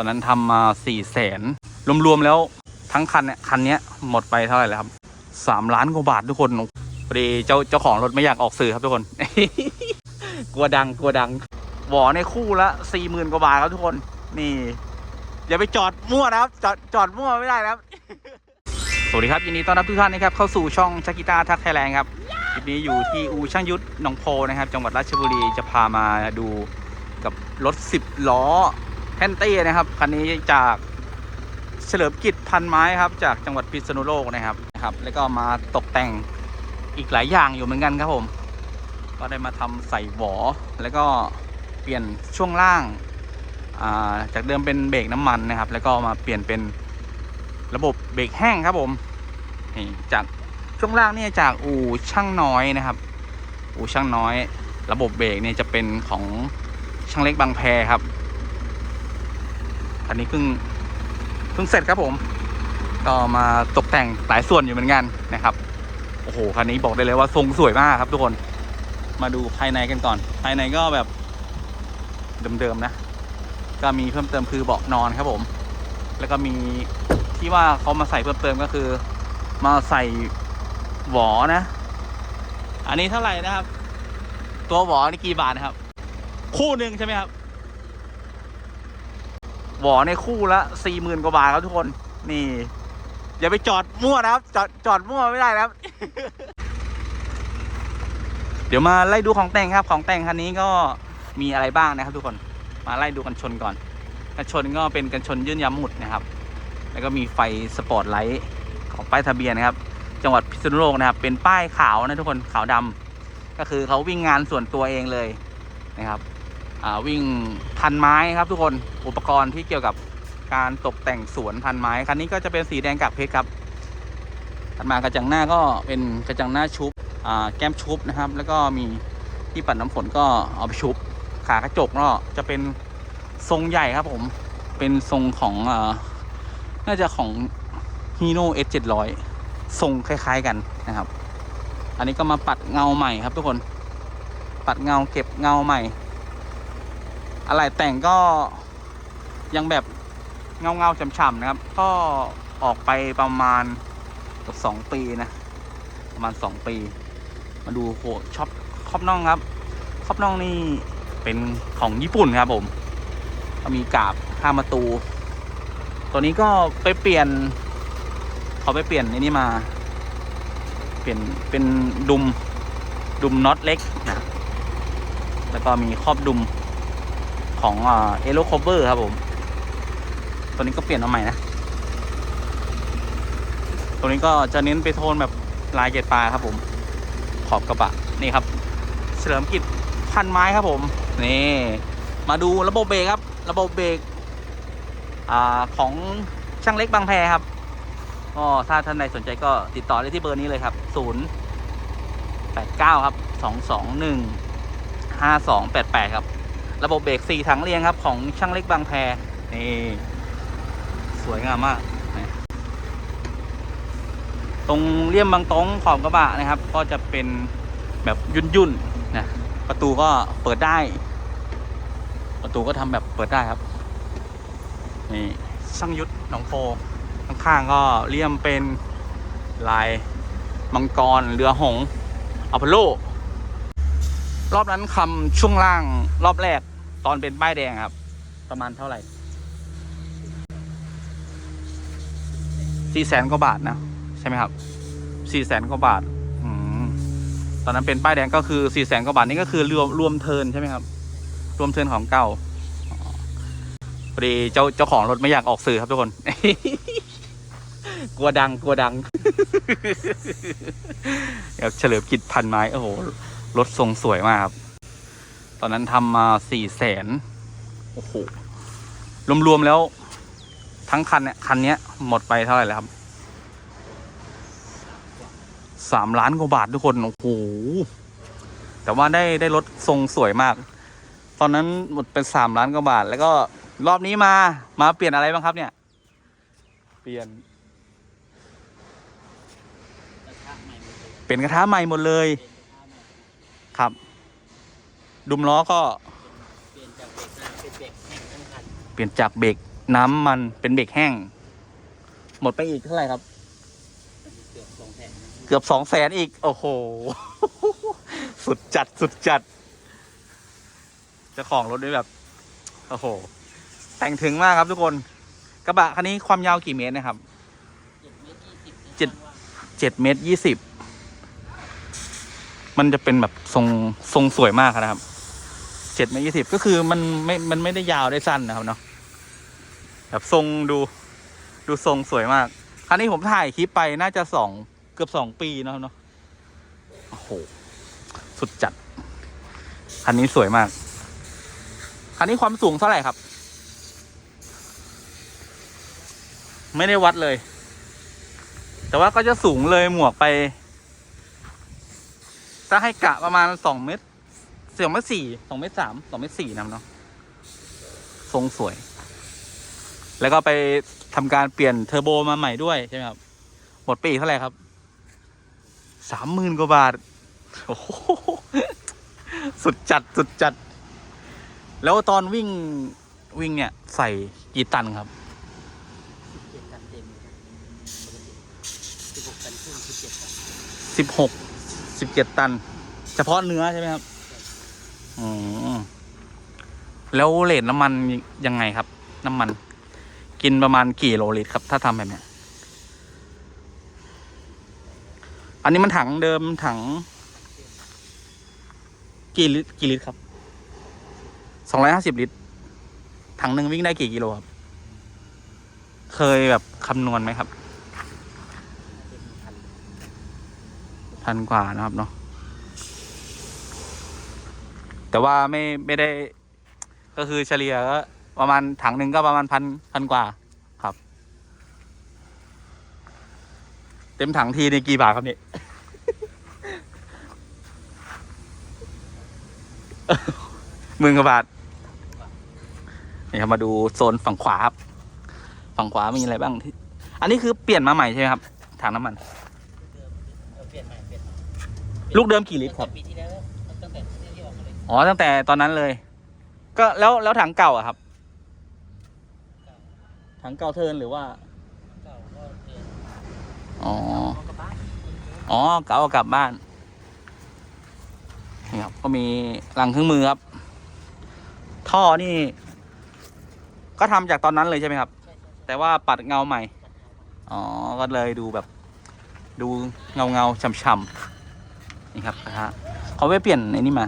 อนนั้นทำมาสี่แสนรวมๆแล้วทั้งคันเนี่ยคันเนี้ยหมดไปเท่าไหร่แล้วครับสามล้านกว่าบาททุกคนพอดีเจ้าเจ้าของรถไม่อยากออกสื่อครับทุกคน กลัวดังกลัวดังหวอในคู่ละสี่หมื่นกว่าบาทครับทุกคนนี่อย่าไปจอดมั่วนะครับจอดจอดมั่วไม่ได้นะครับ สวัสดีครับยินดีต้อนรับทุกท่านนะครับเข้าสู่ช่องชักกิตาทักไทยแลนด์ครับคลิปนี้อยู่ที่อูช่างยุทธหนองโพนะครับ จังหวัดราชบุรีจะพามาดูกับรถ10ล้อ แพนเต้นะครับคันนี้จากเฉลิมกิจพันไม้ครับ จากจังหวัดพิษณุโลกนะครับนะครับ แล้วก็มาตกแต่งอีกหลายอย่างอยู่เหมือนกันครับผม ก็ได้มาทำใส่หวอแล้วก็เปลี่ยนช่วงล่างอ่าจากเดิมเป็นเบรกน้ำมันนะครับ แล้วก็มาเปลี่ยนเป็นระบบเบรกแห้งครับผมนี่จากช่วงล่างนี่จากอู่ช่างน้อยนะครับ อู่ช่างน้อย ระบบเบรกเนี่ยจะเป็นของช่างเล็กบางแพครับ คันนี้เพิ่งเพิ่งเสร็จครับผม ก็มาตกแต่งหลายส่วนอยู่เหมือนกันนะครับ โอ้โหคันนี้บอกได้เลยว่าทรงสวยมากครับ ทุกคนมาดูภายในกันก่อน ภายในก็แบบเดิมๆนะ ก็มีเพิ่มเติมคือเบาะนอนครับผม แล้วก็มีที่ว่าเขามาใส่เพิ่มเติมก็คือ มาใส่หวอนะ อันนี้เท่าไหร่นะครับ ตัวหวอนี่กี่บาทนะครับ คู่หนึ่งใช่ไหมครับ วอในคู่ละสี่หมื่นกว่าบาทครับทุกคน นี่ อย่าไปจอดมั่วนะครับ จอดจอดมั่วไม่ได้นะครับ เดี๋ยวมาไล่ดูของแต่งครับ ของแต่งคันนี้ก็มีอะไรบ้างนะครับ ทุกคน มาไล่ดูกันชนก่อน กันชนก็เป็นกันชนยื่นยำหมุดนะครับ แล้วก็มีไฟสปอร์ตไลท์ของป้ายทะเบียนนะครับ จังหวัดพิษณุโลกนะครับ เป็นป้ายขาวนะทุกคนขาวดำก็คือเขาวิ่งงานส่วนตัวเองเลยนะครับ วิ่งพันไม้ครับทุกคนอุปกรณ์ที่เกี่ยวกับการตกแต่งสวนพันไม้คันนี้ก็จะเป็นสีแดงกับเพชรครับถัดมากระจังหน้าก็เป็นกระจังหน้าชุบอ่าแก้มชุบนะครับ แล้วก็มีที่ปัดน้ำฝนก็เอาไปชุบ ขากระจกก็จะเป็นทรงใหญ่ครับผม เป็นทรงของอ่าน่าจะของ Hino S 700ทรงคล้าย ๆกันนะครับ อันนี้ก็มาปัดเงาใหม่ครับทุกคน ปัดเงาเก็บเงาใหม่ อะไรแต่งก็ยังแบบเงาเงาๆฉ่ำๆนะครับ ก็ออกไปประมาณกับสองปีนะ ประมาณสองปี มาดูโหชอปครอบน่องครับครอบน่องนี่เป็นของญี่ปุ่นครับผมก็มีกาบห้าประตู ตัวนี้ก็ไปเปลี่ยนเขาไปเปลี่ยนไอ้นี่มา เปลี่ยนเป็นดุมดุมน็อตเล็กนะแล้วก็มีครอบดุม ของเอโลคอเวอร์ครับผม ตัวนี้ก็เปลี่ยนมาใหม่นะ ตัวนี้ก็จะเน้นไปโทนแบบลายเกล็ดปลาครับผม ขอบกระบะนี่ครับ เฉลิมกิจพันไม้ครับผม นี่ มาดูระบบเบรกครับ ระบบเบรกอ่าของช่างเล็กบางแพครับก็ถ้าท่านใดสนใจก็ติดต่อได้ที่เบอร์นี้เลยครับ 0 8 9 ครับ 2 2 1 5 2 8 8 ครับ ระบบเบรก4ถังเรียงครับ ของช่างเล็กบางแพนี่ สวยงามมาก ตรงเลี่ยมบางตรงขอบกระบะนะครับ ก็จะเป็นแบบยุ่นยุ่นๆนะประตูก็เปิดได้ ประตูก็ทำแบบเปิดได้ครับ นี่ช่างยุทธหนองโพข้างๆก็เลี่ยมเป็นลายมังกรเรือหงอพอลโล รอบนั้นคำช่วงล่างรอบแรก ตอนเป็นป้ายแดงครับ ประมาณเท่าไหร่สี่แสนกว่าบาทนะ ใช่ไหมครับสี่แสนกว่าบาทอตอนนั้นเป็นป้ายแดงก็คือสี่แสนกว่าบาทนี่ก็คือรวมรวมเทินใช่ไหมครับ รวมเทินของเก่าพอดีเจ้าเจ้าของรถไม่อยากออกสื่อครับทุกคน กลัวดังกลัวดังอยากเฉลิมกิจพันไม้โอ้โหรถทรงสวยมากครับ ตอนนั้นทำมาสี่แสนโอ้โห รวม ๆ แล้วทั้งคันเนี่ย คันเนี้ยหมดไปเท่าไหร่แล้วครับสามล้านกว่าบาททุกคน โอ้โห แต่ว่าได้ได้รถทรงสวยมาก ตอนนั้นหมดเป็นสามล้านกว่าบาท แล้วก็รอบนี้มามาเปลี่ยนอะไรบ้างครับเนี่ย เปลี่ยน เป็นกระทะใหม่หมดเลยครับ ดุมล้อก็เปลี่ยนจากเบรกหน้าเป็นเบรกแห้งทั้งคันเปลี่ยนจากเบรกน้ำมันเป็นเบรกแห้ง หมดไปอีกเท่าไหร่ครับ เกือบสองแสนเกือบสองแสนอีก โอ้โห สุดจัดสุดจัดเจ้าของรถด้วยแบบ โอ้โห แต่งถึงมากครับทุกคน กระบะคันนี้ความยาวกี่เมตรนะครับ เจ็ดเมตรยี่สิบเจ็ด เจ็ดเมตรยี่สิบ มันจะเป็นแบบทรงทรงสวยมากนะครับ เจ็ดเมตรยี่สิบก็คือมันไม่ มันไม่ได้ยาวได้สั้นนะครับเนาะแบบทรงดูดูทรงสวยมาก ครั้นี้ผมถ่ายคลิปไปน่าจะสองเกือบสองปีนะครับเนาะโอ้โห สุดจัด คันนี้สวยมาก คันนี้ความสูงเท่าไหร่ครับ ไม่ได้วัดเลย แต่ว่าก็จะสูงเลยหมวกไป ถ้าให้กะประมาณสองเมตร สองเมตรสี่สองเมตรสามสองเมตรสี่นะเนาะทรงสวย แล้วก็ไปทำการเปลี่ยนเทอร์โบมาใหม่ด้วยใช่ไหมครับ หมดปีเท่าไหร่ครับสามหมื่นกว่าบาทโอ้โหสุดจัดสุดจัด แล้วตอนวิ่งวิ่งเนี่ย ใส่กี่ตันครับเจ็ดตันเต็มสิบหกตันครึ่งสิบเจ็ดสิบหกสิบเจ็ดตัน เฉพาะเนื้อใช่ไหมครับ อืมแล้วเลทน้ำมันยังไงครับ น้ำมัน กินประมาณกี่โลลิตรครับ ถ้าทำแบบเนี้ยอันนี้มันถังเดิมถัง กี่ลิตรกี่ลิตรครับสองร้อยห้าสิบลิตร ถังหนึ่งวิ่งได้กี่กิโลครับ เคยแบบคำนวณไหมครับ พันกว่านะครับเนาะ แต่ว่าไม่ไม่ได้ ก็คือเฉลี่ยก็ประมาณถังหนึ่งก็ประมาณพันพันกว่าครับ เต็มถังทีในกี่บาทครับนี่หมื่นกว่าบาทนี่ครับมาดูโซนฝั่งขวาครับ ฝั่งขวามีอะไรบ้างที่ อันนี้คือเปลี่ยนมาใหม่ใช่ไหมครับถังน้ำมัน ลูกเดิมกี่ลิตรครับปีที่แล้ว อ๋อตั้งแต่ตอนนั้นเลย ก็แล้วแล้วถังเก่าอะครับ ถังเก่าเทินหรือว่าอ๋ออ๋อเก่ากลับบ้านนี่ครับก็มีรังเครื่องมือครับ ท่อนี่ ก็ทำจากตอนนั้นเลยใช่ไหมครับ แต่ว่าปัดเงาใหม่ อ๋อ ก็เลยดูแบบ ดูเงาเงาช่ำๆนี่ครับกระทะเขาไปเปลี่ยนไอ้นี่มา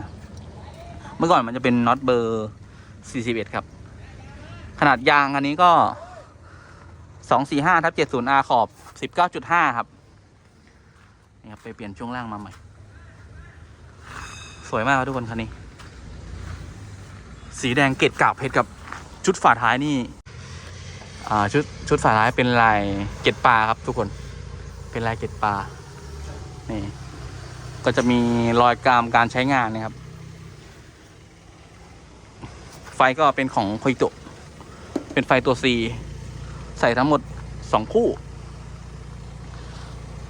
มื่อก่อนมันจะเป็นน็อตเบอร์ 41 ครับ ขนาดยางอันนี้ก็ 245ทับ70 R ขอบ 19.5 ครับนี่ครับ ไปเปลี่ยนช่วงล่างมาใหม่ สวยมากครับทุกคนคันนี้ สีแดงเกตกาบเพชรกับชุดฝาท้ายนี่อ่าชุดชุดฝาท้ายเป็นลายเกล็ดปลาครับ ทุกคน เป็นลายเกล็ดปลา นี่ ก็จะมีรอยกรามการใช้งานนะครับ ไฟ ก็เป็นของโคอิโตะเป็นไฟตัว C ใส่ทั้งหมดสองคู่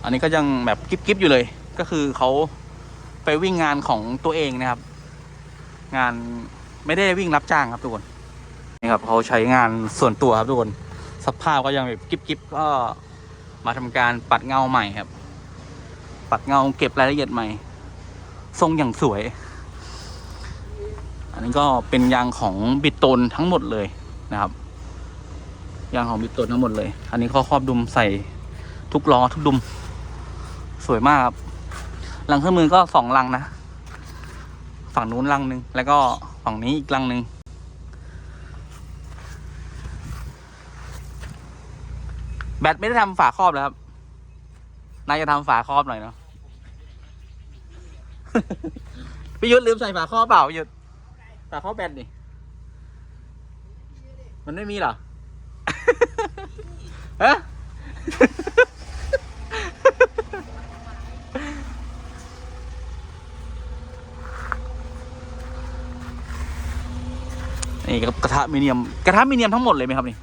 อันนี้ก็ยังแบบกิ๊บๆอยู่เลย ก็คือเขาไปวิ่งงานของตัวเองนะครับ งานไม่ได้วิ่งรับจ้างครับทุกคนนี่ครับเขาใช้งานส่วนตัวครับทุกคนสภาพก็ยังแบบกิ๊บกิบก็มาทำการปัดเงาใหม่ครับ ปัดเงาเก็บรายละเอียดใหม่ ทรงอย่างสวย อันนี้ก็เป็นยางของบิดโตนทั้งหมดเลยนะครับ ยางของบิดโตนทั้งหมดเลย อันนี้ข้อครอบดุมใส่ทุกล้อทุกดุม สวยมากครับลังเครื่องมือก็สองลังนะ ฝั่งนู้นลังหนึ่งแล้วก็ฝั่งนี้อีกลังหนึ่งแบตไม่ได้ทำฝาครอบแล้วครับนายจะทำฝาครอบหน่อยเนาะพี่ยุทธลืมใส่ฝาครอบเปล่าพี่ยุทธ ฝาครอบแบตนี่ มันไม่มีเหรอฮะนี่ครับกระทะมิเนียม กระทะมิเนียมทั้งหมดเลยไหมครับนี่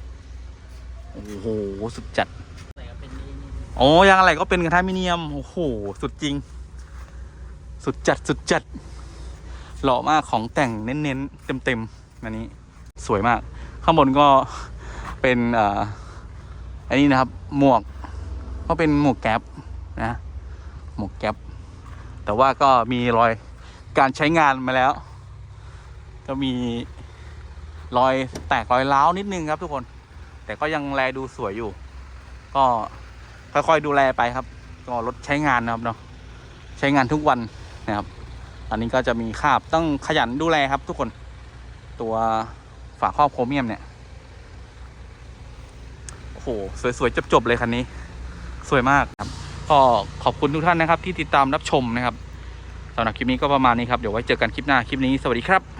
โอ้โห สุดจัดโอ้ยางอะไรก็เป็นกระทะมิเนียม โอ้โห สุดจริง สุดจัด สุดจัด หล่อมากของแต่งเน้นๆเต็มๆอันนี้สวยมาก ข้างบนก็เป็นอันนี้นะครับ หมวกก็เป็นหมวกแก๊ปนะหมวกแก๊ปแต่ว่าก็มีรอยการใช้งานมาแล้ว ก็มีรอยแตกรอยร้าวนิดนึงครับทุกคน แต่ก็ยังแลดูสวยอยู่ ก็ค่อยๆดูแลไปครับ ก็รถใช้งานนะครับเนาะใช้งานทุกวันนะครับ อันนี้ก็จะมีคาบต้องขยันดูแลครับทุกคน ตัวฝาครอบโครเมียมเนี่ย โอ้โห สวยๆ จบๆ เลยคันนี้ สวยมากครับ ก็ขอบคุณทุกท่านนะครับที่ติดตามรับชมนะครับสำหรับคลิปนี้ก็ประมาณนี้ครับ เดี๋ยวไว้เจอกันคลิปหน้า คลิปนี้สวัสดีครับ